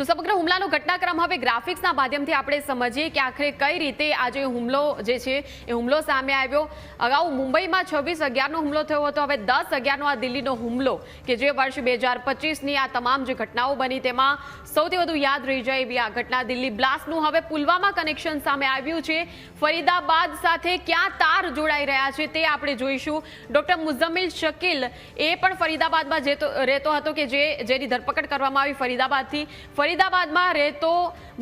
તો સમગ્ર હુમલાનો ઘટનાક્રમ હવે ગ્રાફિક્સના માધ્યમથી આપણે સમજીએ કે આખરે કઈ રીતે આજે હુમલો જે છે એ હુમલો સામે આવ્યો. અગાઉ મુંબઈમાં છવ્વીસ અગિયારનો હુમલો થયો હતો, હવે દસ અગિયારનો આ દિલ્હીનો હુમલો કે જે વર્ષ બે હજાર પચીસની આ તમામ જે ઘટનાઓ બની તેમાં સૌથી વધુ યાદ રહી જાય એવી આ ઘટના દિલ્હી બ્લાસ્ટનું હવે પુલવામા કનેક્શન સામે આવ્યું છે. ફરીદાબાદ સાથે ક્યાં તાર જોડાઈ રહ્યા છે તે આપણે જોઈશું. ડોક્ટર મુઝમ્મિલ શકીલ એ પણ ફરીદાબાદમાં રહેતો હતો કે જે, જેની ધરપકડ કરવામાં આવી ફરીદાબાદથી. ફરીદાબાદમાં રહેતો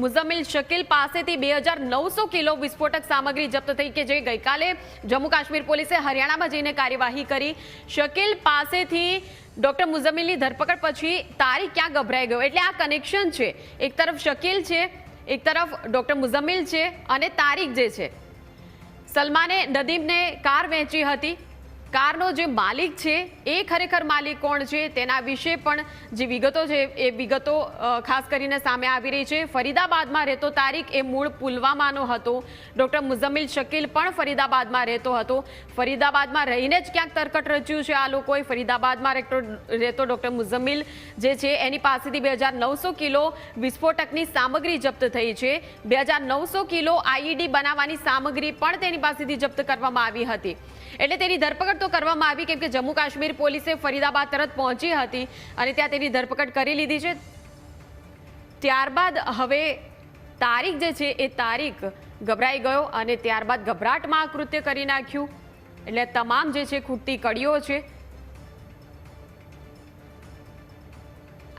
મુઝમ્મિલ શકીલ પાસેથી બે હજાર નવસો કિલો વિસ્ફોટક સામગ્રી જપ્ત થઈ કે જે ગઈકાલે જમ્મુ કાશ્મીર પોલીસે હરિયાણામાં જઈને કાર્યવાહી કરી. શકીલ પાસેથી ડોક્ટર મુઝમ્મિલની ધરપકડ પછી તારીખ ક્યાં ગભરાઈ ગયો? એટલે આ કનેક્શન છે. એક તરફ શકીલ છે, એક તરફ ડોક્ટર મુઝમ્મિલ છે અને તારીખ જે છે. સલમાને નદીમને કાર વહેંચી હતી. કારનો જે માલિક છે, એ ખરેખર માલિક કોણ છે, તેના વિશે પણ જે વિગતો છે, એ વિગતો ખાસ કરીને સામે આવી રહી છે. ફરીદાબાદમાં રહેતો તારીખ એ મૂળ પુલવામાનો હતો. ડૉક્ટર મુઝમ્મિલ શકીલ પણ ફરીદાબાદમાં રહેતો હતો. ફરીદાબાદમાં રહીને જ ક્યાંક તરકટ રચ્યું છે આ લોકોએ. ફરીદાબાદમાં રહેતો રહેતો ડૉક્ટર મુઝમ્મિલ જે છે, એની પાસેથી બે હજાર નવસો કિલો વિસ્ફોટકની સામગ્રી જપ્ત થઈ છે. બે હજાર નવસો કિલો આઈઈડી બનાવવાની સામગ્રી પણ તેની પાસેથી જપ્ત કરવામાં આવી હતી. એટલે તેની ધરપકડ તો કરવામાં આવી કેમ કે જમ્મુ કાશ્મીર પોલીસે ફરીદાબાદ તરત પહોંચી હતી અને ત્યાં તેની ધરપકડ કરી લીધી છે. ત્યારબાદ હવે તારીખ જે છે એ તારીખ ગભરાઈ ગયો અને ત્યારબાદ ગભરાટમાં આ કૃત્ય કરી નાખ્યું. એટલે તમામ જે છે ખૂટતી કડીઓ છે.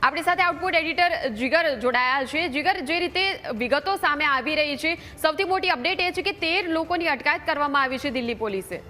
આપણી સાથે આઉટપુટ એડિટર જીગર જોડાયા છે. જીગર, જે રીતે વિગતો સામે આવી રહી છે, સૌથી મોટી અપડેટ એ છે કે તેર લોકોની અટકાયત કરવામાં આવી છે દિલ્હી પોલીસે.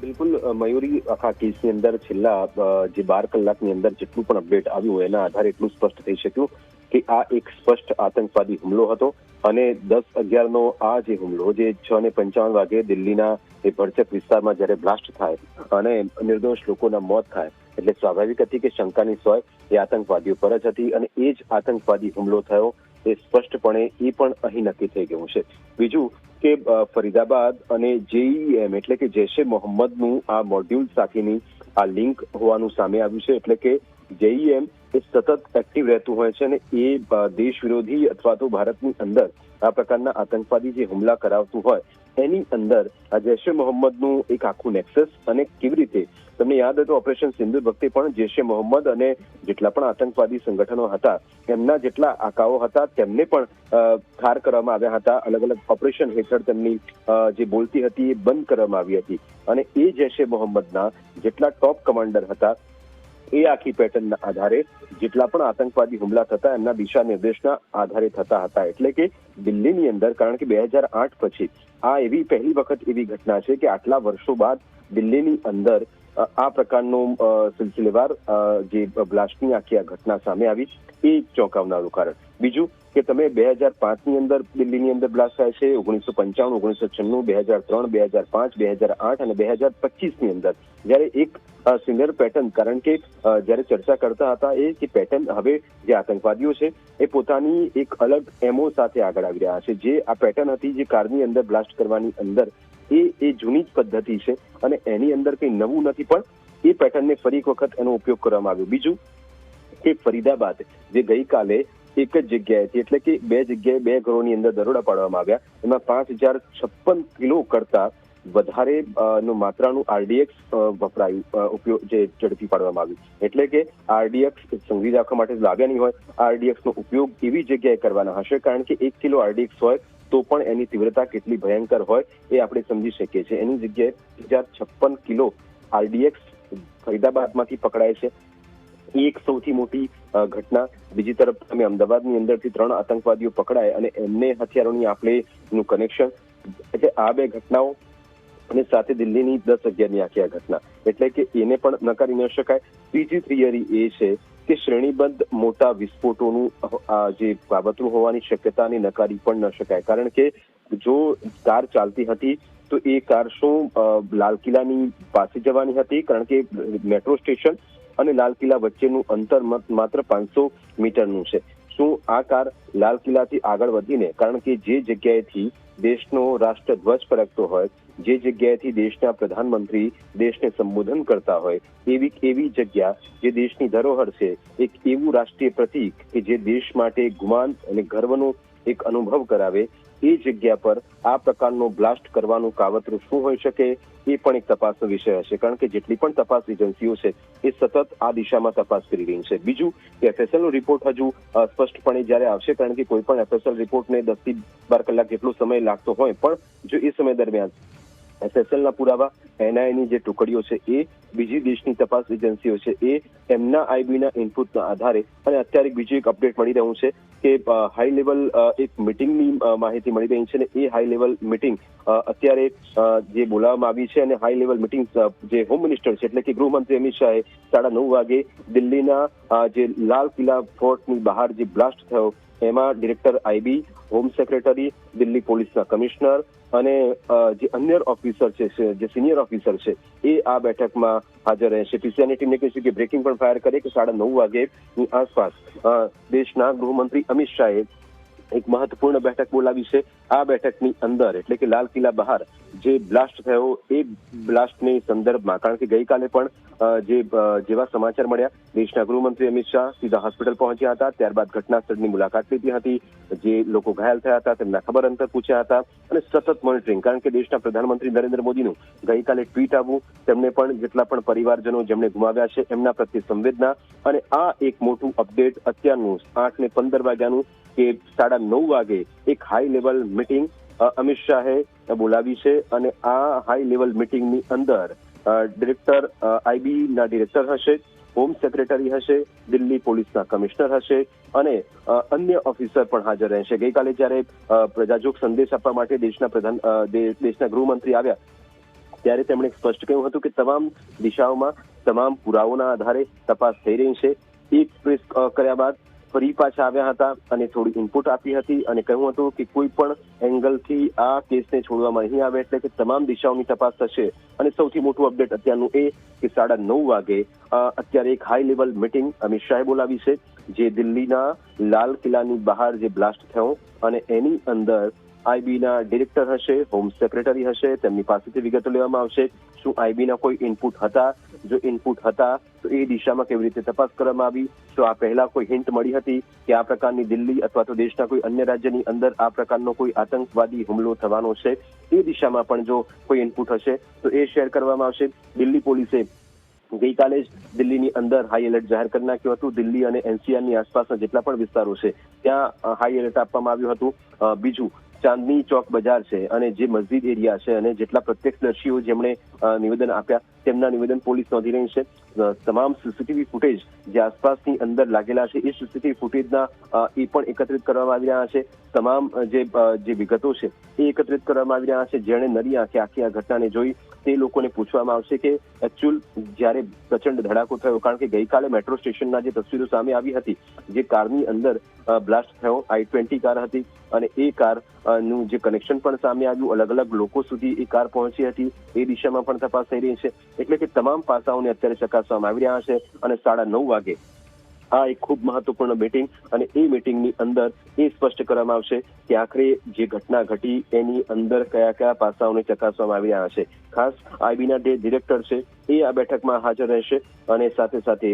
બિલકુલ મયુરી આખા કેસની અંદર છેલ્લા જે બાર કલાકની અંદર જેટલું પણ અપડેટ આવ્યું એના આધારે એટલું સ્પષ્ટ થઈ શક્યું કે આ એક સ્પષ્ટ આતંકવાદી હુમલો હતો અને દસ અગિયારનો આ જે હુમલો, જે છ ને પંચાવન વાગે દિલ્હીના એ ભરચક વિસ્તારમાં જ્યારે બ્લાસ્ટ થાય અને નિર્દોષ લોકોના મોત થાય, એટલે સ્વાભાવિક હતી કે શંકાની સોય એ આતંકવાદીઓ પર જ હતી અને એ જ આતંકવાદી હુમલો થયો એ સ્પષ્ટપણે એ પણ અહીં નક્કી થઈ ગયું છે. બીજું કે ફરીદાબાદ અને જેઈએમ એટલે કે જૈશે મોહમ્મદનું આ મોડ્યુલ સાથેની આ લિંક હોવાનું સામે આવ્યું છે. એટલે કે જેઈએમ એ સતત એક્ટિવ રહેતું હોય છે અને એ દેશ વિરોધી અથવા તો ભારતની અંદર આ પ્રકારના આતંકવાદી જે હુમલા કરાવતું હોય એની અંદર આ જૈશે મોહમ્મદનું એક આખું નેક્સસ અને કેવી રીતે તમને યાદ હતું ઓપરેશન સિંધુ વખતે પણ જૈશે મોહમ્મદ અને જેટલા પણ આતંકવાદી સંગઠનો હતા, એમના જેટલા આકાઓ હતા, તેમને પણ ઠાર કરવામાં આવ્યા હતા. અલગ અલગ ઓપરેશન હેઠળ તેમની જે બોલતી હતી એ બંધ કરવામાં આવી હતી. અને એ જૈશે મોહમ્મદના જેટલા ટોપ કમાન્ડર હતા એ આખી પેટર્નના આધારે જેટલા પણ આતંકવાદી હુમલા થતા એમના દિશા નિર્દેશના આધારે થતા હતા. એટલે કે દિલ્હીની અંદર, કારણ કે બે હજાર આઠ પછી આ એવી પહેલી વખત એવી ઘટના છે કે આટલા વર્ષો બાદ દિલ્હીની અંદર આ પ્રકારનો સિલસિલેવાર જે બ્લાસ્ટની આખી આ ઘટના સામે આવી એ ચોંકાવનારું કારણ. બીજું કે તમે બે હજાર પાંચની અંદર દિલ્હીની અંદર બ્લાસ્ટ થાય છે, ઓગણીસો પંચાવન, ઓગણીસો છન્નું, બે હજાર ત્રણ, બે હજાર પાંચ, બે હજાર આઠ અને બે હજાર પચીસની અંદર. જ્યારે એક સિનિયર પેટર્ન કારણ કે જ્યારે ચર્ચા કરતા હતા એ કે પેટર્ન હવે જે આતંકવાદીઓ છે એ પોતાની એક અલગ એમઓ સાથે આગળ આવી રહ્યા છે. જે આ પેટર્ન હતી જે કારની અંદર બ્લાસ્ટ કરવાની અંદર, એ એ જૂની જ પદ્ધતિ છે અને એની અંદર કંઈ નવું નથી, પણ એ પેટર્નને ફરી એક વખત એનો ઉપયોગ કરવામાં આવ્યો. બીજું કે ફરીદાબાદ, જે ગઈકાલે એક જ જગ્યાએથી, એટલે કે બે જગ્યાએ બે ઘરોની અંદર દરોડા પાડવામાં આવ્યા. એમાં પાંચ હજાર છપ્પન કિલો કરતા વધારે નું માત્રાનું આરડીએક્સ વપરાયું ઉપયોગ જે ઝડપી પાડવામાં આવ્યું. એટલે કે આરડીએક્સ સંગ્રહી રાખવા માટે લાવ્યા નહીં હોય આરડીએક્સ નો ઉપયોગ એવી જગ્યાએ કરવાના હશે, કારણ કે એક કિલો આરડીએક્સ હોય તો પણ એની તીવ્રતા કેટલી ભયંકર હોય એ આપણે સમજી શકીએ છીએ. એની જગ્યાએ હજાર છપ્પન કિલો આરડીએક્સ ફરીદાબાદમાંથી પકડાય છે. એક સૌથી મોટી ઘટના. બીજી તરફ તમે અમદાવાદની અંદરથી ત્રણ આતંકવાદીઓ પકડાય અને એમને હથિયારોની આપણે નું કનેક્શન એટલે આ બે ઘટનાઓ અને સાથે દિલ્હીની દસ અગિયારની આખી આ ઘટના. એટલે કે એને પણ નકારી ન શકાય. ત્રીજી થિયરી એ છે કે શ્રેણીબદ્ધ મોટા વિસ્ફોટોનું આ જે બાબતનું હોવાની શક્યતાને નકારી પણ ન શકાય. કારણ કે જો કાર ચાલતી હતી, તો એ કાર શું લાલ કિલ્લાની પાસે જવાની હતી? કારણ કે મેટ્રો સ્ટેશન અને લાલ કિલ્લા વચ્ચેનું અંતર મત- માત્ર પાંચસો મીટરનું છે. શું આ કાર લાલ કિલ્લાથી આગળ વધીને, કારણ કે જે જગ્યાએથી દેશનો રાષ્ટ્રધ્વજ ફરકતો હોય, જે જગ્યાએથી દેશના પ્રધાનમંત્રી દેશને સંબોધન કરતા હોય, એવી એવી જગ્યા જે દેશની ધરોહર છે, એક એવું રાષ્ટ્રીય પ્રતીક કે જે દેશ માટે ગુમાન અને ગર્વનો એક અનુભવ કરાવે એ જગ્યા પર આ પ્રકારનો બ્લાસ્ટ કરવાનું કાવતરું શું હોઈ શકે એ પણ એક તપાસનો વિષય હશે. કારણ કે જેટલી પણ તપાસ એજન્સીઓ છે, એ સતત આ દિશામાં તપાસ કરી રહી છે. બીજું કે એફએસએલ નો રિપોર્ટ હજુ સ્પષ્ટપણે જ્યારે આવશે, કારણ કે કોઈ પણ એફએસએલ રિપોર્ટને દસથી બાર કલાક જેટલો સમય લાગતો હોય, પણ જો એ સમય દરમિયાન એસએસએલ ના પુરાવા, એનઆઈની જે ટુકડીઓ છે, એ બીજી દેશની તપાસ એજન્સીઓ છે, એ એમના આઈબીના ઇનપુટના આધારે અને અત્યારે બીજું એક અપડેટ મળી રહ્યું છે કે હાઈ લેવલ એક મિટિંગની માહિતી મળી રહી છે અને એ હાઈ લેવલ મિટિંગ અત્યારે જે બોલાવવામાં આવી છે અને હાઈ લેવલ મિટિંગ જે હોમ મિનિસ્ટર છે એટલે કે ગૃહમંત્રી અમિત શાહે સાડા નવ વાગે દિલ્હીના જે લાલ કિલ્લા ફોર્ટની બહાર જે બ્લાસ્ટ થયો એમાં director IB home secretary, Delhi પોલીસના કમિશનર અને જે અન્ય ઓફિસર છે જે સિનિયર ઓફિસર છે, એ આ બેઠકમાં હાજર રહેશે પીસીઆરની ટીમને કહીશું કે બ્રેકિંગ પણ ફાયર કરે કે સાડા નવ વાગે આસપાસ દેશના ગૃહમંત્રી અમિત શાહે એક મહત્વપૂર્ણ બેઠક બોલાવી છે. આ બેઠકની અંદર એટલે કે લાલ કિલ્લા બહાર જે બ્લાસ્ટ થયો, એ બ્લાસ્ટની સંદર્ભમાં, કારણ કે ગઈકાલે પણ જે જેવા સમાચાર મળ્યા, દેશના ગૃહમંત્રી અમિત શાહ સીધા હોસ્પિટલ પહોંચ્યા હતા. ત્યારબાદ ઘટના સ્થળની મુલાકાત લીધી હતી. જે લોકો ઘાયલ થયા હતા, તેમના ખબર અંતર પૂછ્યા હતા. અને સતત મોનિટરિંગ, કારણ કે દેશના પ્રધાનમંત્રી નરેન્દ્ર મોદીનું ગઈકાલે ટ્વીટ આવ્યું. તેમને પણ જેટલા પણ પરિવારજનો જેમણે ગુમાવ્યા છે, એમના પ્રત્યે સંવેદના. અને આ એક મોટું અપડેટ અત્યારનું આઠ ને પંદર વાગ્યાનું કે સાડા નવ વાગે એક હાઈ લેવલ મિટિંગ અમિત શાહે બોલાવી છે અને આ હાઈ લેવલ મિટિંગની અંદર ડિરેક્ટર આઈબી ના ડિરેક્ટર હશે હોમ સેક્રેટરી હશે, દિલ્હી પોલીસના કમિશનર હશે અને અન્ય ઓફિસર પણ હાજર રહેશે. ગઈકાલે જ્યારે પ્રજાજોગ સંદેશ આપવા માટે દેશના પ્રધાન દેશના ગૃહમંત્રી આવ્યા, ત્યારે તેમણે સ્પષ્ટ કહ્યું હતું કે તમામ દિશાઓમાં તમામ પુરાવાઓના આધારે તપાસ થઈ રહી છે. એક પ્રેસ કર્યા બાદ ફરી પાછા આવ્યા હતા અને થોડી ઇનપુટ આપી હતી અને કહ્યું હતું કે કોઈ પણ એંગલથી આ કેસને છોડવામાં નહીં આવે એટલે કે તમામ દિશાઓની તપાસ થશે. અને સૌથી મોટું અપડેટ અત્યારનું એ કે સાડા નવ વાગે અત્યારે એક હાઈ લેવલ મિટિંગ અમિત શાહે બોલાવી છે, જે દિલ્હીના લાલ કિલ્લાની બહાર જે બ્લાસ્ટ થયો અને એની અંદર આઈબીના ડિરેક્ટર હશે હોમ સેક્રેટરી હશે, તેમની પાસેથી વિગતો લેવામાં આવશે. શું આઈબીના કોઈ ઇનપુટ હતા? જો ઇનપુટ હતા, તો એ દિશામાં કેવી રીતે તપાસ કરવામાં આવી? તો આ પહેલા કોઈ હિન્ટ મળી હતી કે આ પ્રકારની દિલ્હી અથવા તો દેશના કોઈ અન્ય રાજ્યની અંદર આ પ્રકારનો કોઈ આતંકવાદી હુમલો થવાનો છે? એ દિશામાં પણ જો કોઈ ઇનપુટ હશે, તો એ શેર કરવામાં આવશે. દિલ્હી પોલીસે ગઈકાલે જ દિલ્હીની અંદર હાઈ એલર્ટ જાહેર કરી નાખ્યું હતું. દિલ્હી અને એનસીઆરની આસપાસના જેટલા પણ વિસ્તારો છે, ત્યાં હાઈ એલર્ટ આપવામાં આવ્યું હતું. બીજું, ચાંદની ચોક બજાર છે અને જે મસ્જિદ એરિયા છે અને જેટલા પ્રત્યક્ષદર્શીઓ જેમણે નિવેદન આપ્યા. તેમના નિવેદન પોલીસ નોંધી રહી છે. તમામ સીસીટીવી ફૂટેજ જે આસપાસની અંદર લાગેલા છે, એ સીસીટીવી ફૂટેજના એ પણ એકત્રિત કરવામાં આવી રહ્યા છે. તમામ જે વિગતો છે, એ એકત્રિત કરવામાં આવી રહ્યા છે. જેણે નરી આંખે આખી આ ઘટનાને જોઈ, તે લોકોને પૂછવામાં આવશે કે એકચ્યુઅલ જ્યારે પ્રચંડ ધડાકો થયો, કારણ કે ગઈકાલે મેટ્રો સ્ટેશનના જે તસવીરો સામે આવી હતી, જે કારની અંદર બ્લાસ્ટ થયો, આઈ ટ્વેન્ટી કાર હતી અને એ કારનું જે કનેક્શન પણ સામે આવ્યું અલગ અલગ લોકો સુધી એ કાર પહોંચી હતી, એ દિશામાં પણ તપાસ થઈ રહી છે. એટલે કે તમામ પાસાઓને અત્યારે ચકાસવામાં આવી રહ્યા છે અને સાડા નવ વાગે આ એક ખૂબ મહત્વપૂર્ણ મીટિંગ અને એ મીટિંગની અંદર એ સ્પષ્ટ કરવામાં આવશે કે આખરે જે ઘટના ઘટી એની અંદર કયા કયા પાસાઓને ચકાસવામાં આવી રહ્યા છે. ખાસ આઈબીના જે ડિરેક્ટર છે એ આ બેઠકમાં હાજર રહેશે અને સાથે સાથે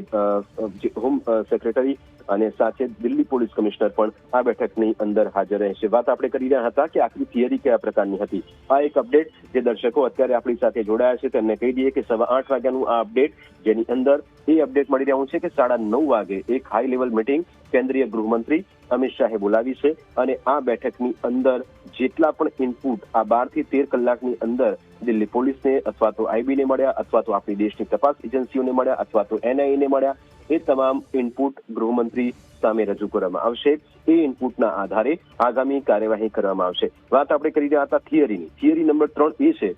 હોમ સેક્રેટરી અને સાથે દિલ્હી પોલીસ કમિશનર પણ આ બેઠકની અંદર હાજર રહેશે. વાત આપણે કરી રહ્યા હતા કે આખરી થિયરી કયા પ્રકારની હતી? આ એક અપડેટ જે દર્શકો અત્યારે આપણી સાથે જોડાયા છે, તેમને કહી દઈએ કે સવા આઠ વાગ્યાનું આ અપડેટ, જેની અંદર એ અપડેટ મળી રહ્યું છે કે સાડા નવ વાગે એક હાઈ લેવલ મિટિંગ કેન્દ્રીય ગૃહમંત્રી અમિત શાહે બોલાવી છે અને આ બેઠકની અંદર જેટલા પણ ઇનપુટ આ બારથી તેર કલાકની અંદર દિલ્હી પોલીસને અથવા તો આઈબીને મળ્યા અથવા તો આપણી દેશની તપાસ એજન્સીઓને મળ્યા અથવા તો એનઆઈને મળ્યા, એ તમામ ઇનપુટ ગૃહમંત્રી સામે રજૂ કરવામાં આવશે. એ ઇનપુટના આધારે આગામી કાર્યવાહી કરવામાં આવશે. વાત આપણે કરી રહ્યા હતા થિયરીની થિયરી નંબર ત્રણ એ છે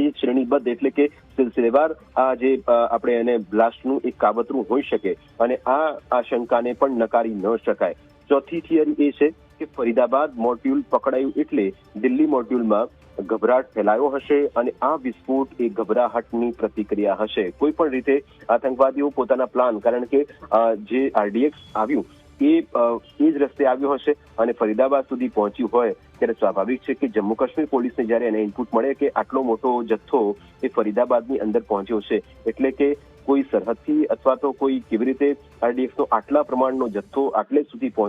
એ શ્રેણીબદ્ધ એટલે કે સિલસિલેવાર આ જે આપણે એને બ્લાસ્ટનું એક કાવતરું હોઈ શકે અને આ આશંકાને પણ નકારી ન શકાય. ચોથી થિયરી એ છે કે ફરીદાબાદ મોડ્યુલ પકડાયું એટલે દિલ્હી મોડ્યુલમાં ગભરાટ ફેલાયો હશે અને આ વિસ્ફોટ એ ગભરાહટની પ્રતિક્રિયા હશે. કોઈ પણ રીતે આતંકવાદીઓ પોતાના પ્લાન, કારણ કે જે આરડીએક્સ આવ્યું એ એ જ રસ્તે આવ્યો હશે અને ફરીદાબાદ સુધી પહોંચ્યું હોય ત્યારે સ્વાભાવિક છે કે જમ્મુ કાશ્મીર પોલીસને જ્યારે એને ઇનપુટ મળે કે આટલો મોટો જથ્થો એ ફરીદાબાદની અંદર પહોંચ્યો છે, એટલે કે કોઈ સરહદથી અથવા તો કોઈ કેવી રીતે આરડીએફનો આટલા પ્રમાણનો જથ્થો આટલે સુધી પહોંચ